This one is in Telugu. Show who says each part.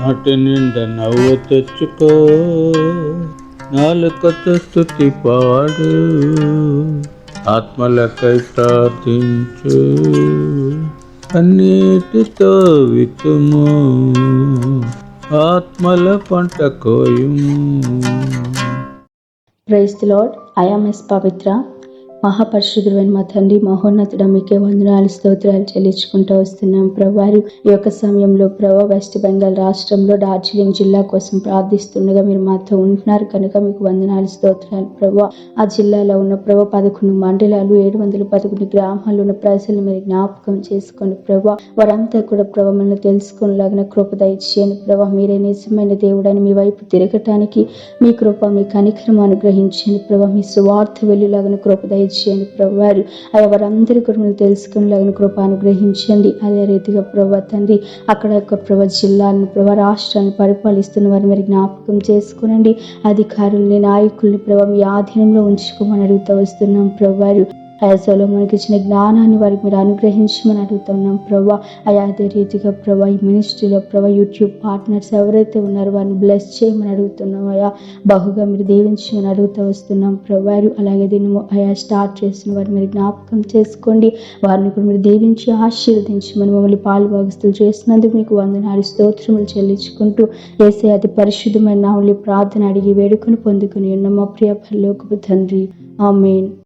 Speaker 1: నాటి నిండా నవ్వు తెచ్చుకో. నాలుకతో స్థుతి పాడు. ఆత్మలకై ప్రార్థించు. అన్నిటితో వితుము ఆత్మల పంట కోయుము.
Speaker 2: ప్రైస్ లాడ్ లార్డ్ ఐఎమ్ ఎస్ పవిత్ర మహాపరిశుద్ధుడైన మా తండ్రి మహోన్నతుడ మీకే వందనాలు స్తోత్రాలు చెల్లించుకుంటూ వస్తున్నాం. ప్రభువారు ఈ యొక్క సమయంలో ప్రభా వెస్ట్ బెంగాల్ రాష్ట్రంలో డార్జిలింగ్ జిల్లా కోసం ప్రార్థిస్తుండగా మీరు మాతో ఉంటున్నారు. కనుక మీకు వందనాలు స్తోత్రాలు ప్రభా. ఆ జిల్లాలో ఉన్న ప్రభా పదకొండు మండలాలు ఏడు వందల పదకొండు గ్రామాల్లో ఉన్న ప్రజలు మీరు జ్ఞాపకం చేసుకోండి ప్రభా. వారంతా కూడా ప్రభా మనల్ని తెలుసుకునేలాగిన కృప దయచేయండి ప్రభా. మీరే నిజమైన దేవుడని మీ వైపు తిరగటానికి మీ కృప మీ కనికరం అనుగ్రహించండి ప్రభా. మీ సువార్త వెళ్ళేలాగిన కృప దయచేయండి ప్రభువారు. అయ్యా వారందరి కూడా తెలుసుకునేలాగిన కృప అనుగ్రహించండి. అదే రీతిగా ప్రభా తండ్రి అక్కడ యొక్క ప్రభా జిల్లాలను ప్రభా రాష్ట్రాన్ని పరిపాలిస్తున్న వారిని మరి జ్ఞాపకం చేసుకునండి. అధికారుల్ని నాయకుల్ని ప్రభా మీ ఆధీనంలో ఉంచుకోమని అడుగుతూ వస్తున్నాం ప్రభువారు. అయాసలో మనకి ఇచ్చిన జ్ఞానాన్ని వారికి మీరు అనుగ్రహించమని అడుగుతున్నాం ప్రభా. అయా అదే రీతిగా ప్రభా ఈ మినిస్ట్రీలో ప్రభా యూట్యూబ్ పార్ట్నర్స్ ఎవరైతే ఉన్నారో వారిని బ్లెస్ చేయమని అడుగుతున్నాం అయా బహుగా మీరు దీవించమని అడుగుతూ వస్తున్నాం ప్రభారు అలాగే దీన్ని అయా స్టార్ట్ చేసిన వారిని మీరు జ్ఞాపకం చేసుకోండి. వారిని కూడా మీరు దీవించి ఆశీర్వదించమని మమ్మల్ని పాలు భాగస్తులు చేసినందుకు మీకు వందనాలు స్తోత్రములు చెల్లించుకుంటూ వేసే అతి పరిశుద్ధమైన నామలి ప్రార్థన అడిగి వేడుకొని పొందుకుని ఉన్న. మా ప్రియ పరలోకపు తండ్రి. ఆమెన్.